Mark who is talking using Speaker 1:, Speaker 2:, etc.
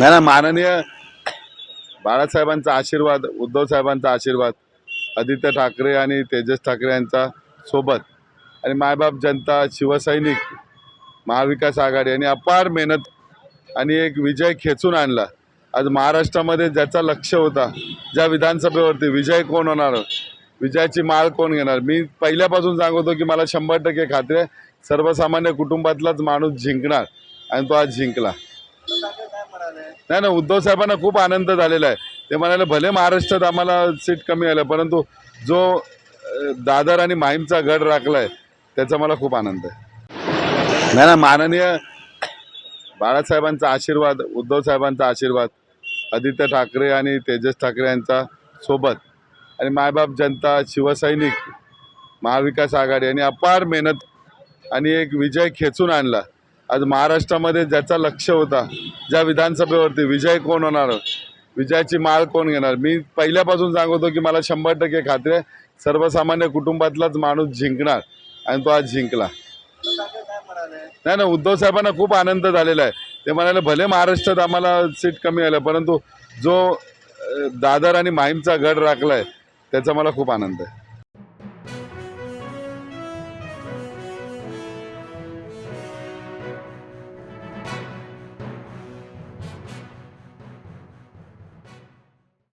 Speaker 1: नाही ना माननीय बाळासाहेबांचा आशीर्वाद उद्धव साहेबांचा आशीर्वाद आदित्य ठाकरे आणि तेजस ठाकरे यांचा सोबत आणि मायबाप जनता शिवसैनिक महाविकास आघाडी यांनी अपार मेहनत आणि एक विजय खेचून आणला. आज महाराष्ट्रामध्ये ज्याचा लक्ष होता ज्या विधानसभेवरती विजय कोण होणार विजयाची माळ कोण घेणार? मी पहिल्यापासून सांगतो की मला शंभर टक्के खात्री आहे सर्वसामान्य कुटुंबातलाच माणूस जिंकणार आणि तो आज जिंकला. नाही ना उद्धव साहेबांना खूप आनंद झालेला आहे. ते म्हणाले भले महाराष्ट्रात आम्हाला सीट कमी आलं परंतु जो दादर आणि माहीमचा गड राखलाय त्याचा मला खूप आनंद आहे. नाही ना माननीय बाळासाहेबांचा आशीर्वाद उद्धव साहेबांचा आशीर्वाद आदित्य ठाकरे आणि तेजस ठाकरे यांचा सोबत आणि मायबाप जनता शिवसैनिक महाविकास आघाडी यांनी अपार मेहनत आणि एक विजय खेचून आणला. आज महाराष्ट्रामध्ये ज्याचा लक्ष होता ज्या विधानसभेवरती विजय कोण होणार विजयाची माळ कोण घेणार? मी पहिल्यापासून सांगतो की मला शंभर टक्के खात्री आहे सर्वसामान्य कुटुंबातलाच माणूस जिंकणार आणि तो आज जिंकला. नाही ना उद्धव साहेबांना खूप आनंद झालेला आहे. ते म्हणाले भले महाराष्ट्रात आम्हाला सीट कमी आलं परंतु जो दादर आणि माहीमचा गड राखला आहे त्याचा मला खूप आनंद आहे.